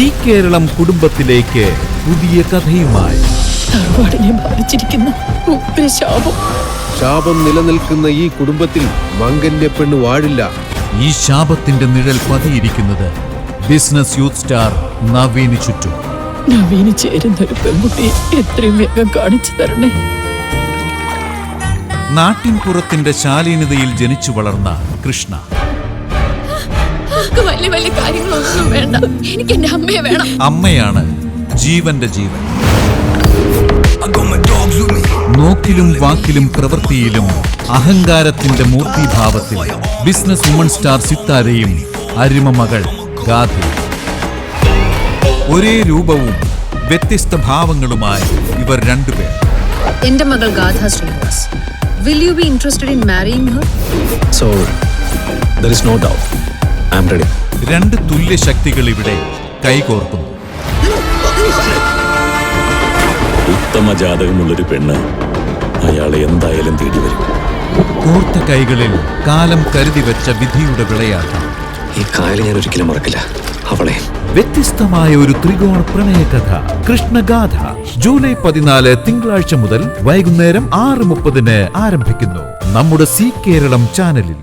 C Keralam കുടുംബത്തിലേക്ക് പുതിയ കഥയുമായി. തറവാടിനെ ബാധിച്ചിരിക്കുന്ന ഉഗ്രശാപം ശാപം നിലനിൽക്കുന്ന ഈ കുടുംബത്തിൽ മംഗല്യ പെണ്ണ് വാഴില്ല. ഈ ശാപത്തിന്റെ നിഴൽ പതിയിരിക്കുന്നത് ബിസിനസ് യൂത്ത് സ്റ്റാർ നവീന് ചുറ്റും. നവീന് ചേരുന്ന ഒരു പെൺകുട്ടിയെ എത്രയും വേഗം കാണിച്ചു തരണേ. നാട്ടിൻപുറത്തിന്റെ ശാലീനതയിൽ ജനിച്ചു വളർന്ന കൃഷ്ണ. എനിക്ക് വലിയ വലിയ കാര്യങ്ങളൊന്നും വേണ്ട. എനിക്ക് എന്റെ അമ്മയെ വേണം. അമ്മയാണ് ജീവന്റെ ജീവൻ. നോക്കിലും വാക്കിലും പ്രവൃത്തിയിലും അഹങ്കാരത്തിന്റെ മൂർത്തിഭാവത്തിൽ ബിസിനസ് വുമൺ സ്റ്റാർ സിത്താരയും അരിമ മകൾ ഗാധി ഒരേ രൂപവും വ്യത്യസ്ത ഭാവങ്ങളുമായി ഇവർ രണ്ടുപേർ. എന്റെ മകൾ Gatha Srinivas. Will you be interested in marrying her so there is no doubt. രണ്ട് തുല്യ ശക്തികൾ ഇവിടെ കൈകോർക്കുന്നു. ഉത്തമ ജാതകമുള്ളൊരു പെണ്ണ് അയാളെ എന്തായാലും തേടി വരും. കോർത്ത കൈകളിൽ കാലം കരുതി വെച്ച വിധിയുടെ വിളയാട്ടം. ഈ കായൽ ഞാൻ ഒരിക്കലും മറക്കില്ല. അവളെ. വ്യത്യസ്തമായ ഒരു ത്രികോണ പ്രണയ കഥ കൃഷ്ണഗാഥ ജൂലൈ പതിനാല് തിങ്കളാഴ്ച മുതൽ വൈകുന്നേരം ആറ് മുപ്പതിന് ആരംഭിക്കുന്നു. നമ്മുടെ സി കേരളം ചാനലിൽ.